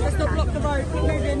Let's not block the road. Keep moving.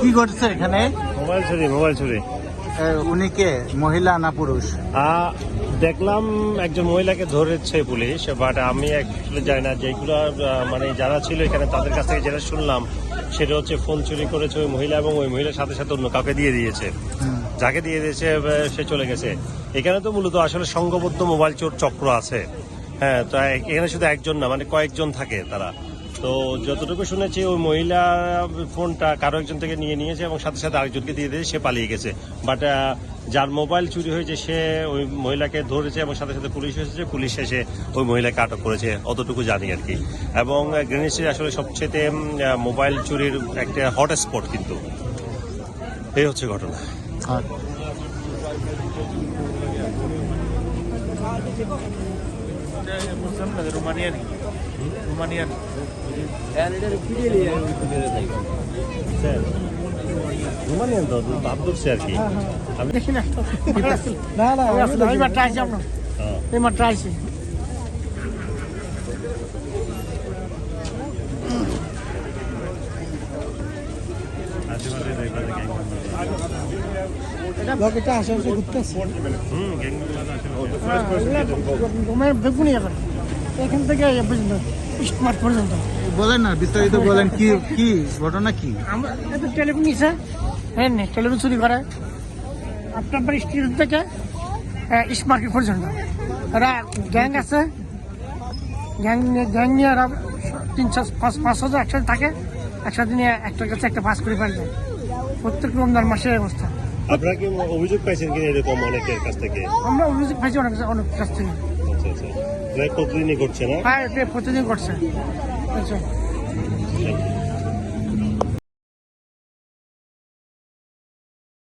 কি ঘটছে এখানে? মোবাইল চুরি মোবাইল চুরি। উনি কে? মহিলা না পুরুষ? আহ, দেখলাম একজন মহিলাকে ধরেছে পুলিশ বাট আমি অ্যাকচুয়ালি জানি না যেগুলো মানে যারা ছিল এখানে তাদের কাছ থেকে যেটা শুনলাম সেটা হচ্ছে ফোন চুরি করেছে ওই মহিলা এবং ওই মহিলার সাথে সাথে অন্য কাউকে দিয়ে দিয়েছে। যাকে দিয়ে দিয়েছে সে চলে গেছে। এখানে তো মূলত আসলে সংঘবদ্ধ মোবাইল চোর চক্র আছে। হ্যাঁ তো এখানে শুধু একজন না মানে কয়েকজন থাকে তারা। তো যতটুকু শুনেছি, ওই মহিলা ফোনটা কারও একজন থেকে নিয়ে নিয়েছে এবং সাথে সাথে আরেকজনকে দিয়ে দিয়ে সে পালিয়ে গেছে। বাট যার মোবাইল চুরি হয়েছে, সে ওই মহিলাকে ধরেছে এবং সাথে সাথে পুলিশ এসেছে। পুলিশ এসে ওই মহিলাকে আটক করেছে, অতটুকু জানি আর কি। এবং গ্রেনেসি আসলে সবচেয়ে মোবাইল চুরির একটা হটস্পট কিন্তু। এই হচ্ছে ঘটনা। আর রোমানিয়ান রোমানিয়ান রোমানিয়ান তো ভাব ধরছে আর কি আমি দেখি না না না আমি মাত্র আইছি আমরা হ্যাঁ। এই মাত্র আইছি এটা ভগটা আশেপাশে ঘুরতেছে। member বেগুনি এখন। এখান থেকে স্মার্ট পর্যন্ত। বলেন না বিস্তারিত বলেন কি কি ঘটনা কি? আমরা টেলিফোন নিছে। হ্যাঁ টেলিফোন চুরি করে। আপনার স্ট্রিট থেকে স্মার্ট পর্যন্ত। এরা গ্যাং আছে। গ্যাং গ্যাং নিয়ে এরা তিনশো পাঁচ পাঁচ হাজার একসাথে থাকে। একসাথে নিয়ে একটার কাছে একটা পাস করে ফেলবে প্রত্যেক রমজান মাসের অবস্থা। আপনারা কি অভিযোগ পাইছেন কিনা এরকম অনেকের কাছ থেকে? আমরা অভিযোগ পাইছি অনেক অনেক কাছ থেকে। আচ্ছা আচ্ছা। প্রতিদিনই ঘটছে না? হ্যাঁ প্রতিদিন করছে আচ্ছা।